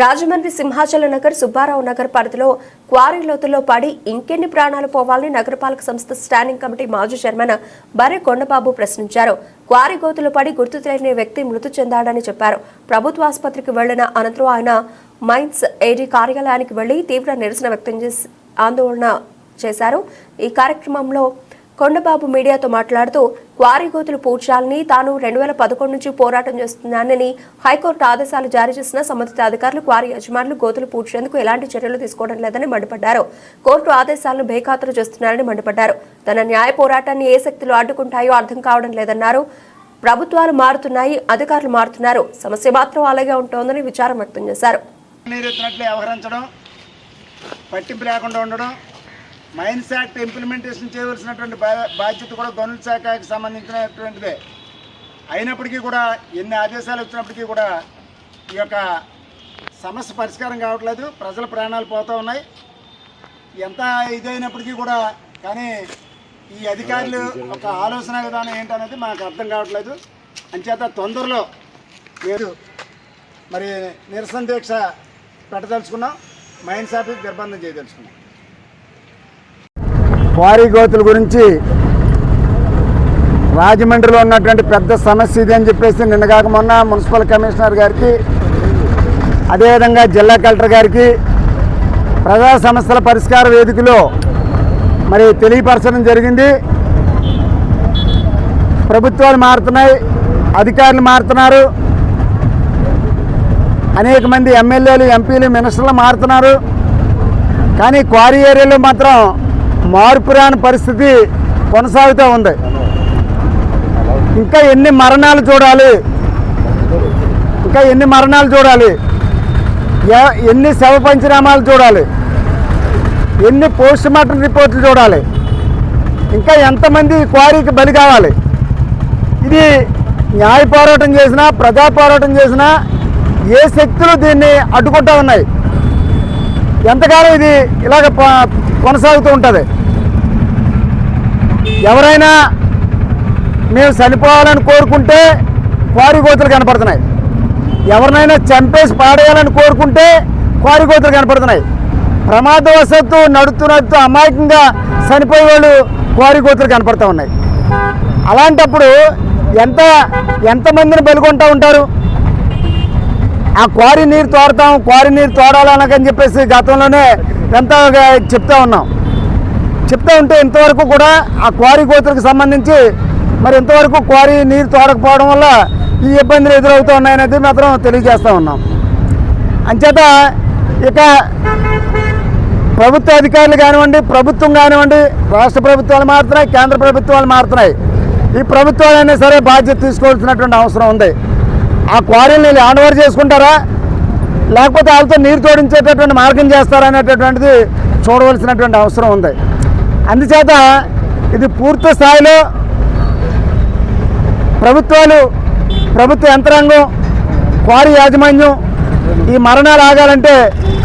రాజమండ్రి సింహాచల నగర్ సుబ్బారావు నగర్ పరిధిలో క్వారీ లోతుల్లో పడి ఇంకెన్ని ప్రాణాలు పోవాలని నగరపాలక సంస్థ స్టాండింగ్ కమిటీ మాజీ చైర్మన్ బరే కొండబాబు ప్రశ్నించారు. క్వారీ గోతులు పడి గుర్తు తెలియని వ్యక్తి మృతి చెందాడని చెప్పారు. ప్రభుత్వ ఆసుపత్రికి వెళ్ళిన అనంతరం ఆయన మైన్స్ ఏడీ కార్యాలయానికి వెళ్ళి తీవ్ర నిరసన వ్యక్తం చేసి ఆందోళన చేశారు. ఈ కార్యక్రమంలో కొండబాబు మీడియాతో మాట్లాడుతూ క్వారీ గోతులు పూడ్చాలని తాను రెండు వేల పదకొండు నుంచి పోరాటం చేస్తున్నానని హైకోర్టు ఆదేశాలు జారీ చేసిన సంబంధిత అధికారులు క్వారీ యజమానులు గోతులు పూడ్చేందుకు ఎలాంటి చర్యలు తీసుకోవడం లేదని మండిపడ్డారు. కోర్టు ఆదేశాలను బేఖాతరు చేస్తున్నారని మండిపడ్డారు. తన న్యాయ పోరాటాన్ని ఏ శక్తులు అడ్డుకుంటాయో అర్థం కావడం లేదన్నారు. ప్రభుత్వాలు మారుతున్నాయి అధికారులు మారుతున్నారు. సమస్య మాత్రం అలాగే ఉంటోందని విచారం వ్యక్తం చేశారు. నీరెత్తినట్లు వ్యవహరించడం పట్టింపు లేకుండా ఉండడం మైన్స్ యాక్ట్ ఇంప్లిమెంటేషన్ చేయవలసినటువంటి బా- బాధ్యత కూడా గనుల శాఖకి సంబంధించినటువంటిదే. అయినప్పటికీ కూడా ఎన్ని ఆదేశాలు వచ్చినప్పటికీ కూడా ఈ యొక్క సమస్య పరిష్కారం కావట్లేదు. ప్రజల ప్రాణాలు పోతూ ఉన్నాయి. ఎంత ఇదైనప్పటికీ కూడా కానీ ఈ అధికారులు ఒక ఆలోచన విధానం ఏంటనేది మాకు అర్థం కావట్లేదు. అంచేత తొందరలో లేదు మరి నిరసన దీక్ష పెట్టదలుచుకున్నాం. మైన్స్ ఆఫీస్ నిర్బంధం చేయదలుచుకున్నాం. క్వారీ గోతుల గురించి రాజమండ్రిలో ఉన్నటువంటి పెద్ద సమస్య ఇది అని చెప్పేసి నిన్నగాక మొన్న మున్సిపల్ కమిషనర్ గారికి అదేవిధంగా జిల్లా కలెక్టర్ గారికి ప్రజా సమస్యల పరిష్కార వేదికలో మరి తెలియపరచడం జరిగింది. ప్రభుత్వాలు మారుతున్నాయి అధికారులు మారుతున్నారు. అనేక మంది ఎమ్మెల్యేలు ఎంపీలు మినిస్టర్లు మారుతున్నారు. కానీ క్వారీ ఏరియాలో మాత్రం మార్పురాని పరిస్థితి కొనసాగుతూ ఉంది. ఇంకా ఎన్ని మరణాలు చూడాలి? ఇంకా ఎన్ని మరణాలు చూడాలి? ఎ- ఎన్ని శవ పంచనామాలు చూడాలి? ఎన్ని పోస్ట్ మార్టం రిపోర్ట్లు చూడాలి? ఇంకా ఎంతమంది క్వారీకి బలి కావాలి? ఇది న్యాయ పోరాటం చేసినా ప్రజా పోరాటం చేసినా ఏ శక్తులు దీన్ని అడ్డుకుంటా ఉన్నాయి? ఎంతకాలం ఇది ఇలాగ ప- కొనసాగుతూ ఉంటుంది? ఎవరైనా మేము చనిపోవాలని కోరుకుంటే క్వారీ కోతులు కనపడుతున్నాయి. ఎవరినైనా చంపేసి పాడేయాలని కోరుకుంటే క్వారీ కోతులు కనపడుతున్నాయి. ప్రమాదవశత్తు నడుతున్నట్టు అమాయకంగా చనిపోయే వాళ్ళు క్వారీ కనపడుతూ ఉన్నాయి. అలాంటప్పుడు ఎంత ఎంతమందిని బలికొంటూ ఉంటారు? ఆ క్వారీ నీరు తోడతాం క్వారీ నీరు తోడాలనకని చెప్పేసి గతంలోనే ఎంత చెప్తా ఉన్నాం. చెప్తా ఉంటే ఇంతవరకు కూడా ఆ క్వారీ కోతలకు సంబంధించి మరి ఇంతవరకు క్వారీ నీరు తోడకపోవడం వల్ల ఈ ఇబ్బందులు ఎదురవుతూ ఉన్నాయనేది మాత్రం తెలియజేస్తూ ఉన్నాం. అంచేత ఇక ప్రభుత్వ అధికారులు కానివ్వండి ప్రభుత్వం కానివ్వండి రాష్ట్ర ప్రభుత్వాలు మారుతున్నాయి కేంద్ర ప్రభుత్వాలు మారుతున్నాయి. ఈ ప్రభుత్వాలైనా సరే బాధ్యత తీసుకోవాల్సినటువంటి అవసరం ఉంది. ఆ క్వారీని హ్యాండ్ ఓవర్ చేసుకుంటారా? లేకపోతే వాళ్ళతో నీరు తోడించేటటువంటి మార్గం చేస్తారా అనేటటువంటిది చూడవలసినటువంటి అవసరం ఉంది. అందుచేత ఇది పూర్తి స్థాయిలో ప్రభుత్వాలు ప్రభుత్వ యంత్రాంగం క్వారీ యాజమాన్యం ఈ మరణాలు ఆగాలంటే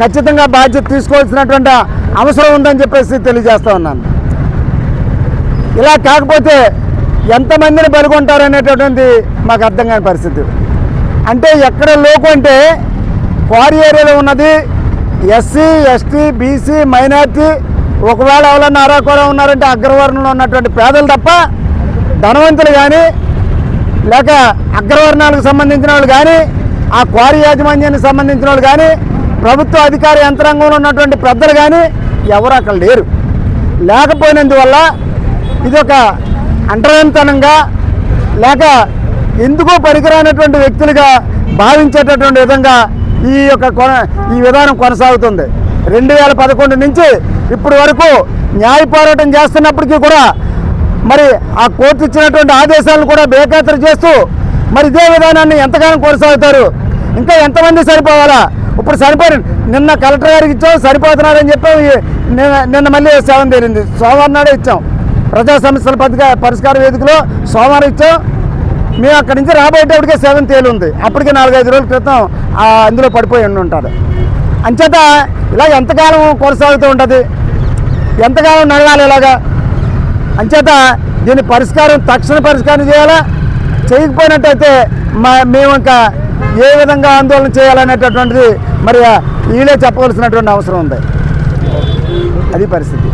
ఖచ్చితంగా బాధ్యత తీసుకోవాల్సినటువంటి అవసరం ఉందని చెప్పేసి తెలియజేస్తా ఉన్నాను. ఇలా కాకపోతే ఎంతమందిని బలిగొంటారనేటటువంటి మాకు అర్థం కాని పరిస్థితి. అంటే ఎక్కడ లోకు అంటే క్వారీ ఏరియాలో ఉన్నది ఎస్సీ ఎస్టీ బీసీ మైనార్టీ ఒకవేళ ఎవరన్నా అరాకొర ఉన్నారంటే అగ్రవర్ణంలో ఉన్నటువంటి పేదలు తప్ప ధనవంతులు కానీ లేక అగ్రవర్ణాలకు సంబంధించిన వాళ్ళు కానీ ఆ క్వారీ యాజమాన్యానికి సంబంధించిన వాళ్ళు కానీ ప్రభుత్వ అధికార యంత్రాంగంలో ఉన్నటువంటి పెద్దలు కానీ ఎవరు అక్కడ లేరు. లేకపోయినందువల్ల ఇది ఒక అంటరంతనంగా లేక ఎందుకో పనికిరానటువంటి వ్యక్తులుగా భావించేటటువంటి విధంగా ఈ యొక్క కొన ఈ విధానం కొనసాగుతుంది. రెండు వేల పదకొండు నుంచి ఇప్పటి వరకు న్యాయ పోరాటం చేస్తున్నప్పటికీ కూడా మరి ఆ కోర్టు ఇచ్చినటువంటి ఆదేశాలను కూడా బేఖాతరు చేస్తూ మరి ఇదే విధానాన్ని ఎంతగానో కొనసాగుతారు. ఇంకా ఎంతమంది సరిపోవాలా? ఇప్పుడు సరిపోయి నిన్న కలెక్టర్ గారికి ఇచ్చాం సరిపోతున్నారని చెప్పి. నిన్న- మళ్ళీ సేవం తేలింది సోమవారం నాడే ఇచ్చాం. ప్రజా సమస్యల పథక పరిష్కార వేదికలో సోమవారం ఇచ్చాం. మేము అక్కడి నుంచి రాబోయేటప్పటికే సెవెన్ తేలుంది అప్పటికే నాలుగైదు రోజుల క్రితం అందులో పడిపోయి ఉండి ఉంటాడు అంచేత ఇలా ఎంతకాలం కొనసాగుతూ ఉంటుంది? ఎంతకాలం నడవాలి ఇలాగా? అంచేత దీని పరిష్కారం తక్షణ పరిష్కారం చేయాలా? చేయకపోయినట్టయితే మా మేము ఇంకా ఏ విధంగా ఆందోళన చేయాలనేటటువంటిది మరి వీళ్ళే చెప్పవలసినటువంటి అవసరం ఉంది. అది పరిస్థితి.